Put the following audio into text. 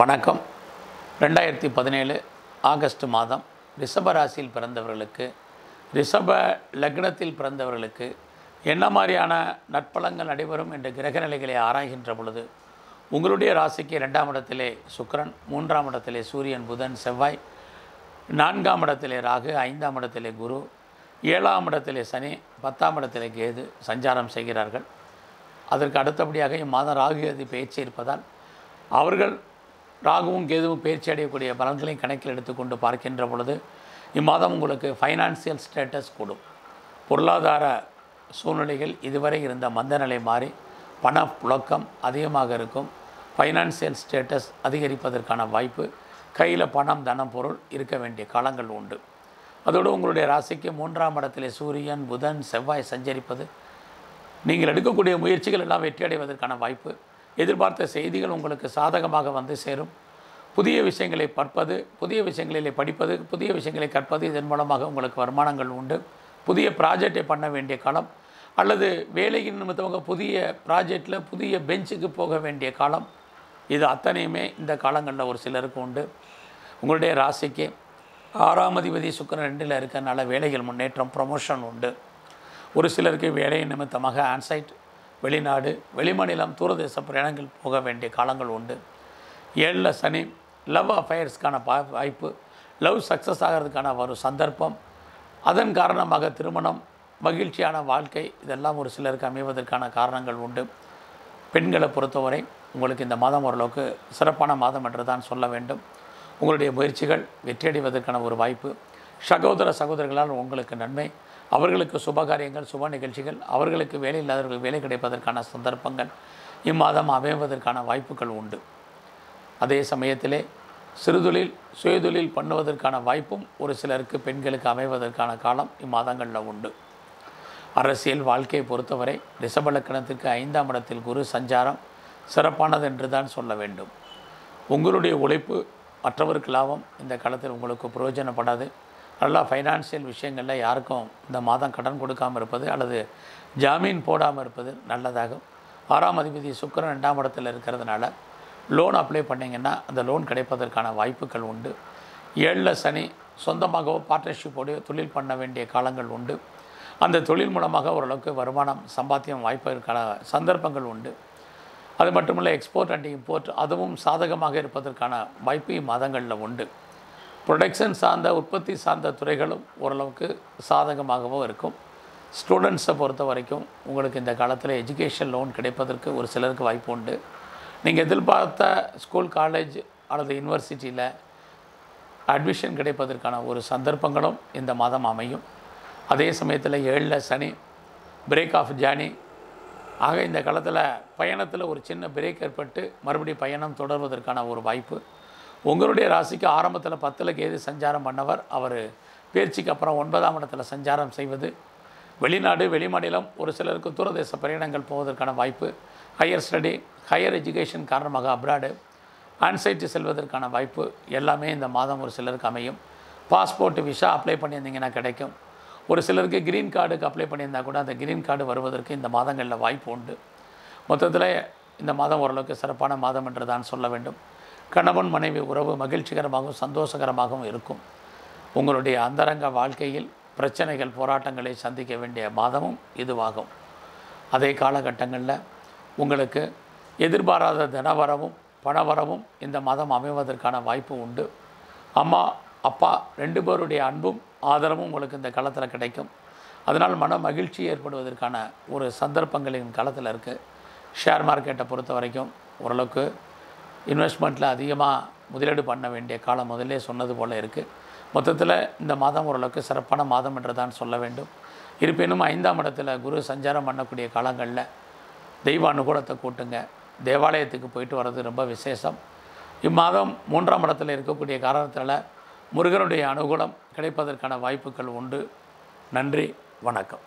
வணக்கம். ரெண்டாயிரத்தி பதினேழு ஆகஸ்ட் மாதம் ரிஷப ராசியில் பிறந்தவர்களுக்கு ரிஷப லக்னத்தில் பிறந்தவர்களுக்கு என்ன மாதிரியான நற்பலங்கள் நடைபெறும் என்ற கிரக நிலைகளை ஆராய்கின்ற பொழுது உங்களுடைய ராசிக்கு ரெண்டாம் இடத்திலே சுக்கரன் மூன்றாம் இடத்திலே சூரியன் புதன் செவ்வாய் நான்காம் இடத்திலே ராகு ஐந்தாம் இடத்திலே குரு ஏழாம் இடத்திலே சனி பத்தாம் இடத்திலே கேது சஞ்சாரம் செய்கிறார்கள். அதற்கு அடுத்தபடியாக இம்மாதம் ராகு கேது பேச்சு இருப்பதால் அவர்கள் ராகுவும் கேதுவும் பயிற்சி அடையக்கூடிய பலன்களையும் கணக்கில் எடுத்துக்கொண்டு பார்க்கின்ற பொழுது இம்மாதம் உங்களுக்கு ஃபைனான்சியல் ஸ்டேட்டஸ் கூடும். பொருளாதார சூழ்நிலைகள் இதுவரை இருந்த மந்தநிலை மாறி பண புழக்கம் அதிகமாக இருக்கும். ஃபைனான்சியல் ஸ்டேட்டஸ் அதிகரிப்பதற்கான வாய்ப்பு கையில் பணம் தனம் பொருள் இருக்க வேண்டிய காலங்கள் உண்டு. அதோடு உங்களுடைய ராசிக்கு மூன்றாம் இடத்திலே சூரியன் புதன் செவ்வாய் சஞ்சரிப்பது நீங்கள் எடுக்கக்கூடிய முயற்சிகள் எல்லாம் வெற்றி அடைவதற்கான வாய்ப்பு எதிர்பார்த்த செய்திகள் உங்களுக்கு சாதகமாக வந்து சேரும். புதிய விஷயங்களை பார்ப்பது புதிய விஷயங்களிலே படிப்பது புதிய விஷயங்களை கற்பது இதன் மூலமாக உங்களுக்கு வருமானங்கள் உண்டு. புதிய ப்ராஜெக்டை பண்ண வேண்டிய காலம் அல்லது வேலையின் நிமித்தமாக புதிய ப்ராஜெக்டில் புதிய பெஞ்சுக்கு போக வேண்டிய காலம் இது அத்தனையுமே இந்த காலங்களில் ஒரு சிலருக்கு உண்டு. உங்களுடைய ராசிக்கு ஆறாம் அதிபதி சுக்கரன் ரெண்டில் இருக்கிறனால வேலைகள் முன்னேற்றம் ப்ரமோஷன் உண்டு. ஒரு சிலருக்கு வேலை நிமித்தமாக ஆன்சைட் வெளிநாடு வெளிமாநிலம் தூரதேச பிரயாணங்கள் போக வேண்டிய காலங்கள் உண்டு. ஏழில் சனி லவ் அஃபயர்ஸ்க்கான பா வாய்ப்பு லவ் சக்ஸஸ் ஆகிறதுக்கான ஒரு சந்தர்ப்பம். அதன் காரணமாக திருமணம் மகிழ்ச்சியான வாழ்க்கை இதெல்லாம் ஒரு சிலருக்கு அமைவதற்கான காரணங்கள் உண்டு. பெண்களை பொறுத்தவரை உங்களுக்கு இந்த மாதம் ஓரளவுக்கு சிறப்பான மாதம் என்று தான் சொல்ல வேண்டும். உங்களுடைய முயற்சிகள் வெற்றியடைவதற்கான ஒரு வாய்ப்பு. சகோதர சகோதரர்களால் உங்களுக்கு நன்மை. அவர்களுக்கு சுபகாரியங்கள் சுப நிகழ்ச்சிகள் அவர்களுக்கு வேலை இல்லாதவர்கள் வேலை கிடைப்பதற்கான சந்தர்ப்பங்கள். இம்மாதம் அமைவதற்கான வாய்ப்புகள் உண்டு. அதே சமயத்திலே சிறுதொழில் சுயதொழில் பண்ணுவதற்கான வாய்ப்பும் ஒரு சிலருக்கு பெண்களுக்கு அமைவதற்கான காலம் இம்மாதங்களில் உண்டு. அரசியல் வாழ்க்கையை பொறுத்தவரை ரிஷபலக்கணத்திற்கு ஐந்தாம் இடத்தில் குரு சஞ்சாரம் சிறப்பானது என்று தான் சொல்ல வேண்டும். உங்களுடைய உழைப்பு மற்றவருக்கு லாபம் இந்த காலத்தில் உங்களுக்கு பிரயோஜனப்படாது. நல்லா ஃபைனான்சியல் விஷயங்களில் யாருக்கும் இந்த மாதம் கடன் கொடுக்காமல் இருப்பது அல்லது ஜாமீன் போடாமல் இருப்பது நல்லதாகும். ஆறாம் அதிபதி சுக்கரன் ரெண்டாம் இடத்தில் இருக்கிறதுனால லோன் அப்ளை பண்ணிங்கன்னா அந்த லோன் கிடைப்பதற்கான வாய்ப்புகள் உண்டு. ஏழில் சனி சொந்தமாகவோ பார்ட்னர்ஷிப்போடையோ தொழில் பண்ண வேண்டிய காலங்கள் உண்டு. அந்த தொழில் மூலமாக ஓரளவுக்கு வருமானம் சம்பாத்தியம் வாய்ப்பதற்கான சந்தர்ப்பங்கள் உண்டு. அது மட்டுமல்ல எக்ஸ்போர்ட் அண்ட் இம்போர்ட் அதுவும் சாதகமாக இருப்பதற்கான வாய்ப்பு இம்மாதங்களில் உண்டு. ப்ரொடக்ஷன் சார்ந்த உற்பத்தி சார்ந்த துறைகளும் ஓரளவுக்கு சாதகமாகவும் இருக்கும். ஸ்டூடெண்ட்ஸை பொறுத்த வரைக்கும் உங்களுக்கு இந்த காலத்தில் எஜுகேஷன் லோன் கிடைப்பதற்கு ஒரு சிலருக்கு வாய்ப்பு உண்டு. நீங்கள் எதிர்பார்த்த ஸ்கூல் காலேஜ் அல்லது யூனிவர்சிட்டியில் அட்மிஷன் கிடைப்பதற்கான ஒரு சந்தர்ப்பங்களும் இந்த மாதம் அமையும். அதே சமயத்தில் ஏழில் சனி பிரேக் ஆஃப் ஜேர்னி ஆக இந்த காலத்தில் பயணத்தில் ஒரு சின்ன பிரேக் ஏற்பட்டு மறுபடியும் பயணம் தொடர்வதற்கான ஒரு வாய்ப்பு. உங்களுடைய ராசிக்கு ஆரம்பத்தில் பத்தில் கேது சஞ்சாரம் பண்ணவர். அவர் பயிற்சிக்கு அப்புறம் ஒன்பதாம் இடத்துல சஞ்சாரம் செய்வது. வெளிநாடு வெளிமாநிலம் ஒரு சிலருக்கு தூரதேச பயணங்கள் போவதற்கான வாய்ப்பு. ஹையர் ஸ்டடி ஹையர் எஜுகேஷன் காரணமாக அப்ராடு ஆன்சைட்டு செல்வதற்கான வாய்ப்பு. எல்லாமே இந்த மாதம் ஒரு சிலருக்கு அமையும். பாஸ்போர்ட் விசா அப்ளை பண்ணியிருந்தீங்கன்னா கிடைக்கும். ஒரு சிலருக்கு க்ரீன் கார்டுக்கு அப்ளை பண்ணியிருந்தால் கூட அந்த க்ரீன் கார்டு வருவதற்கு இந்த மாதங்களில் வாய்ப்பு உண்டு. மொத்தத்தில் இந்த மாதம் ஓரளவுக்கு சிறப்பான மாதம் என்று தான் சொல்ல வேண்டும். கணவன் மனைவி உறவு மகிழ்ச்சிகரமாகவும் சந்தோஷகரமாகவும் இருக்கும். உங்களுடைய அந்தரங்க வாழ்க்கையில் பிரச்சனைகள் போராட்டங்களை சந்திக்க வேண்டிய மாதமும் இதுவாகும். அதே காலகட்டங்களில் உங்களுக்கு எதிர்பாராத தனவரவும் பணவரவும் இந்த மாதம் அமைவதற்கான வாய்ப்பு உண்டு. அம்மா அப்பா ரெண்டு பேருடைய அன்பும் ஆதரவும் உங்களுக்கு இந்த காலத்தில் கிடைக்கும். அதனால் மன மகிழ்ச்சி ஏற்படுவதற்கான ஒரு சந்தர்ப்பங்களின் காலத்தில் இருக்குது ஷேர் மார்க்கெட்டை பொறுத்த வரைக்கும் ஓரளவுக்கு இன்வெஸ்ட்மெண்ட்டில் அதிகமாக முதலீடு பண்ண வேண்டிய காலம் முதலே சொன்னது போல் இருக்குது மொத்தத்தில் இந்த மாதம் ஓரளவுக்கு சிறப்பான மாதம் என்று தான் சொல்ல வேண்டும். இருப்பினும் ஐந்தாம் இடத்துல குரு சஞ்சாரம் பண்ணக்கூடிய காலங்களில் தெய்வ அனுகூலத்தை கூட்டுங்க. தேவாலயத்துக்கு போயிட்டு வர்றது ரொம்ப விசேஷம். இம்மாதம் மூன்றாம் இடத்துல இருக்கக்கூடிய காரணத்தில் முருகனுடைய அனுகூலம் கிடைப்பதற்கான வாய்ப்புகள் உண்டு. நன்றி வணக்கம்.